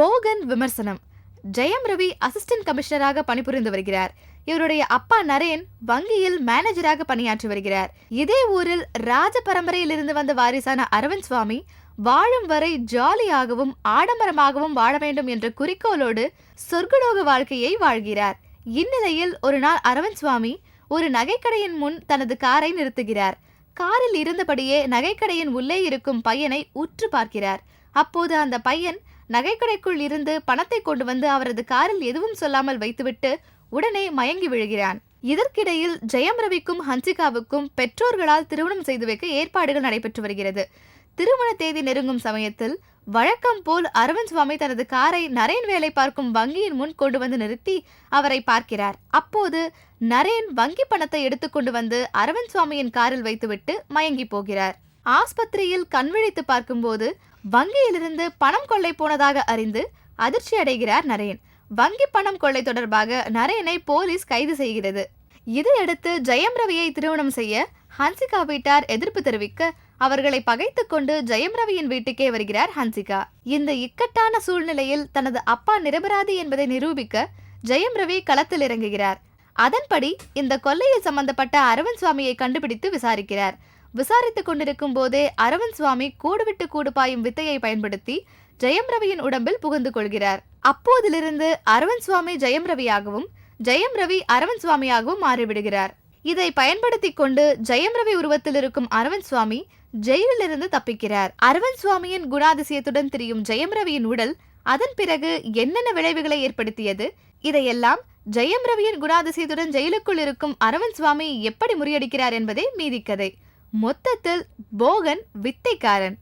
போகன் விமர்சனம். ஜெயம் ரவி அசிஸ்டன்ட் கமிஷனராக பணிபுரிந்து வருகிறார். இவருடைய அப்பா நரேன் வங்கியில் மேனேஜராக பணியாற்றி வருகிறார். இதே ஊரில் ராஜ பரம்பரையிலிருந்து வந்த வாரிசான அரவிந்த் சுவாமி வாழும் வரை ஜாலியாகவும் ஆடம்பரமாகவும் வாழ வேண்டும் என்ற குறிக்கோளோடு சொர்க்கலோக வாழ்க்கையை வாழ்கிறார். இந்நிலையில் ஒரு நாள் அரவிந்த் சுவாமி ஒரு நகைக்கடையின் முன் தனது காரை நிறுத்துகிறார். காரில் இருந்தபடியே நகைக்கடையின் உள்ளே இருக்கும் பையனை உற்று பார்க்கிறார். அப்போது அந்த பையன் நகைக்கடைக்குள் இருந்து பணத்தை கொண்டு வந்து அவரது காரில் எதுவும் சொல்லாமல் வைத்துவிட்டு உடனே மயங்கி விழுகிறான். இதற்கிடையில் ஜெயம் ரவிக்கும் ஹன்சிகாவுக்கும் பெற்றோர்களால் திருமணம் செய்து வைக்க ஏற்பாடுகள் நடைபெற்று வருகிறது. திருமண தேதி நெருங்கும் சமயத்தில் வழக்கம் போல் அரவிந்த் சுவாமி தனது காரை நரேன் வேலை பார்க்கும் வங்கியின் முன் கொண்டு வந்து நிறுத்தி அவரை பார்க்கிறார். அப்போது நரேன் வங்கி பணத்தை எடுத்துக்கொண்டு வந்து அரவிந்த் சுவாமியின் காரில் வைத்துவிட்டு மயங்கி போகிறார். ஆஸ்பத்திரியில் கண்விழித்து பார்க்கும்போது வங்கியிலிருந்து பணம் கொள்ளை போனதாக அறிந்து அதிர்ச்சி அடைகிறார் நரேன். வங்கி பணம் கொள்ளை தொடர்பாக நரேனை போலீஸ் கைது செய்கிறது. இதையடுத்து ஜெயம் ரவியை திருமணம் செய்ய ஹன்சிகா வீட்டார் எதிர்ப்பு தெரிவிக்க அவர்களை பகைத்து கொண்டு ஜெயம் ரவியின் வீட்டுக்கே வருகிறார் ஹன்சிகா. இந்த இக்கட்டான சூழ்நிலையில் தனது அப்பா நிரபராதி என்பதை நிரூபிக்க ஜெயம் ரவி களத்தில் இறங்குகிறார். அதன்படி இந்த கொள்ளையில் சம்பந்தப்பட்ட அரவிந்த் சுவாமியை கண்டுபிடித்து விசாரிக்கிறார். விசாரித்துக் கொண்டிருக்கும் போதே அரவன் சுவாமி கூடுவிட்டு கூடு பாயும் வித்தையை பயன்படுத்தி ஜெயம் ரவியின் உடம்பில் புகுந்து கொள்கிறார். அப்போதிலிருந்து அரவன் சுவாமி ஜெயம் ரவியாகவும் ஜெயம் ரவி அரவன் சுவாமியாகவும் மாறிவிடுகிறார். இதை பயன்படுத்திக் கொண்டு ஜெயம் ரவி உருவத்தில் இருக்கும் அரவன் சுவாமி ஜெயிலிலிருந்து தப்பிக்கிறார். அரவன் சுவாமியின் குணாதிசயத்துடன் திரியும் ஜெயம் ரவியின் உடல் அதன் பிறகு என்னென்ன விளைவுகளை ஏற்படுத்தியது? இதையெல்லாம் ஜெயம் ரவியின் குணாதிசயத்துடன் ஜெயிலுக்குள் இருக்கும் அரவன் சுவாமி எப்படி முறியடிக்கிறார் என்பதே மீதிக்கதை. மொத்தத்தில் போகன் வித்தைக்காரன்.